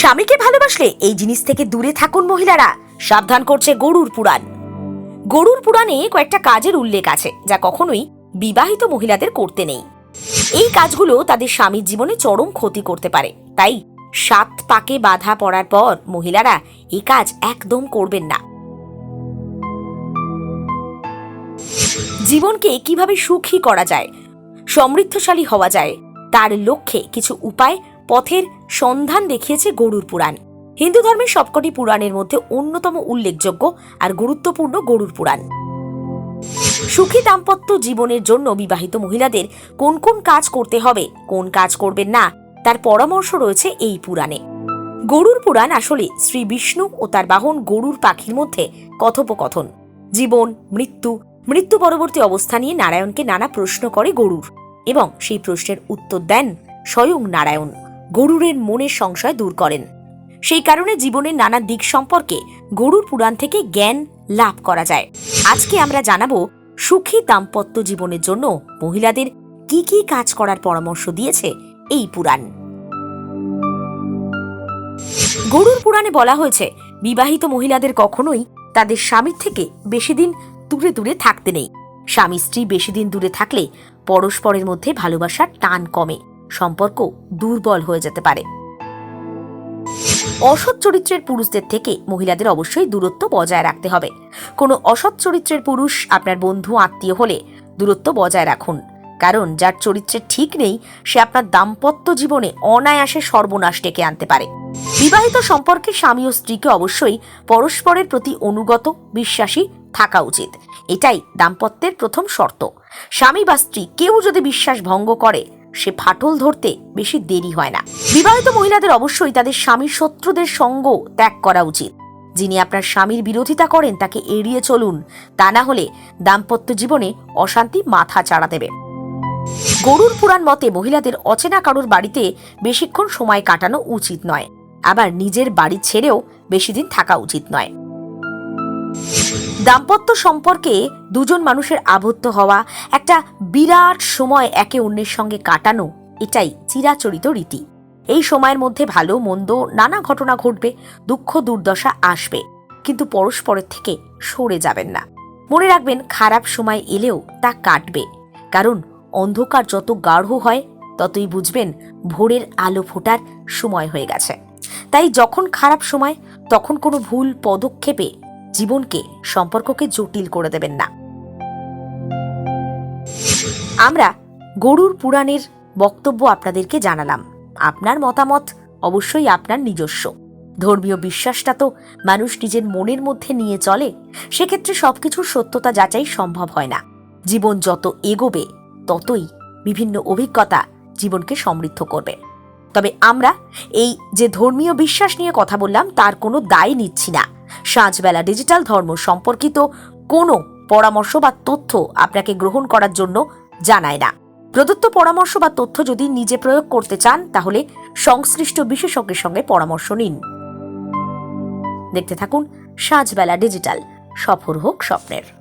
স্বামীকে ভালোবাসলে এই জিনিস থেকে দূরে থাকুন মহিলারা। সাবধান করছে গরুর পুরাণ। গরুর পুরাণে কয়েকটা কাজের উল্লেখ আছে, যা কখনোই বিবাহিত মহিলাদের করতে নেই। এই কাজগুলো তাদের স্বামীর জীবনে চরম ক্ষতি করতে পারে। তাই সাত পাকে বাধা পড়ার পর মহিলারা এই কাজ একদম করবেন না। জীবনকে কীভাবে সুখী করা যায়, সমৃদ্ধশালী হওয়া যায়, তার লক্ষ্যে কিছু উপায় পথের সন্ধান দেখিয়েছে গরুর পুরাণ। হিন্দু ধর্মের সবকটি পুরাণের মধ্যে অন্যতম উল্লেখযোগ্য আর গুরুত্বপূর্ণ গরুর পুরাণ। সুখী দাম্পত্য জীবনের জন্য বিবাহিত মহিলাদের কোন কোন কাজ করতে হবে, কোন কাজ করবেন না, তার পরামর্শ রয়েছে এই পুরাণে। গরুর পুরাণ আসলে শ্রী বিষ্ণু ও তার বাহন গরুর পাখির মধ্যে কথোপকথন। জীবন, মৃত্যু মৃত্যু পরবর্তী অবস্থা নিয়ে নারায়ণকে নানা প্রশ্ন করে গরুর এবং সেই প্রশ্নের উত্তর দেন স্বয়ং নারায়ণ। গরুরের মনের সংশয় দূর করেন। সেই কারণে জীবনের নানা দিক সম্পর্কে গরুর পুরাণ থেকে জ্ঞান লাভ করা যায়। আজকে আমরা জানাব সুখী দাম্পত্য জীবনের জন্য মহিলাদের কি কি কাজ করার পরামর্শ দিয়েছে এই পুরাণ। গরুর পুরাণে বলা হয়েছে, বিবাহিত মহিলাদের কখনোই তাদের স্বামীর থেকে বেশি দিন দূরে দূরে থাকতে নেই। স্বামী স্ত্রী বেশি দিন দূরে থাকলে পরস্পরের মধ্যে ভালোবাসার টান কমে। সম্পর্ক দুর্বল হয়ে যেতে পারে। অসৎ চরিত্রের পুরুষদের থেকে মহিলাদের অবশ্যই দূরত্ব বজায় রাখতে হবে। কোনো অসৎ চরিত্রের পুরুষ আপনার বন্ধু, আত্মীয় হলে দূরত্ব বজায় রাখুন। কারণ যার চরিত্রের ঠিক নেই, সে আপনার দাম্পত্য জীবনে অনায়াসে সর্বনাশ ডেকে আনতে পারে। বিবাহিত সম্পর্কে স্বামী ও স্ত্রীকে অবশ্যই পরস্পরের প্রতি অনুগত, বিশ্বাসী থাকা উচিত। এটাই দাম্পত্যের প্রথম শর্ত। স্বামী বা স্ত্রী কেউ যদি বিশ্বাস ভঙ্গ করে সে ফাটল ধরতে বেশি দেরি হয় না। বিবাহিত মহিলাদের অবশ্যই তাদের স্বামীর শত্রুদের সঙ্গ ত্যাগ করা উচিত। যিনি আপনার স্বামীর বিরোধিতা করেন, তাকে এড়িয়ে চলুন। তা না হলে দাম্পত্য জীবনে অশান্তি মাথা চাড়া দেবে। গরুর পুরাণ মতে মহিলাদের অচেনা কারোর বাড়িতে বেশিক্ষণ সময় কাটানো উচিত নয়। আবার নিজের বাড়ি ছেড়েও বেশি দিন থাকা উচিত নয়। দাম্পত্য সম্পর্কে দুজন মানুষের আবদ্ধ হওয়া, একটা বিরাট সময় একে অন্যের সঙ্গে কাটানো, এটাই চিরাচরিত রীতি। এই সময়ের মধ্যে ভালো, মন্দ, নানা ঘটনা ঘটবে, দুঃখ, দুর্দশা আসবে, কিন্তু পরস্পরের থেকে সরে যাবেন না। মনে রাখবেন, খারাপ সময় এলেও তা কাটবে, কারণ অন্ধকার যত গাঢ় হয়, ততই বুঝবেন ভোরের আলো ফোটার সময় হয়ে গেছে। তাই যখন খারাপ সময়, তখন কোনো ভুল, পদক্ষেপে জীবনকে সম্পর্ককে জটিল করে দেবেন না। আমরা গরুর পুরাণের বক্তব্য আপনাদেরকে জানালাম। আপনার মতামত অবশ্যই আপনার নিজস্ব। ধর্মীয় বিশ্বাসটা তো মানুষ নিজের মনের মধ্যে নিয়ে চলে, সেক্ষেত্রে সবকিছুর সত্যতা যাচাই সম্ভব হয় না। জীবন যত এগোবে, ততই বিভিন্ন অভিজ্ঞতা জীবনকে সমৃদ্ধ করবে। তবে আমরা এই যে ধর্মীয় বিশ্বাস নিয়ে কথা বললাম, তার কোনো দায় নিচ্ছি না। সাঁঝবেলা ডিজিটাল ধর্ম সম্পর্কিত কোনো পরামর্শ বা তথ্য আপনাকে গ্রহণ করার জন্য জানায় না। প্রদত্ত পরামর্শ বা তথ্য যদি নিজে প্রয়োগ করতে চান, তাহলে সংশ্লিষ্ট বিশেষজ্ঞের সঙ্গে পরামর্শ নিন। দেখতে থাকুন সাঁঝবেলা ডিজিটাল। সফর হোক স্বপ্নের।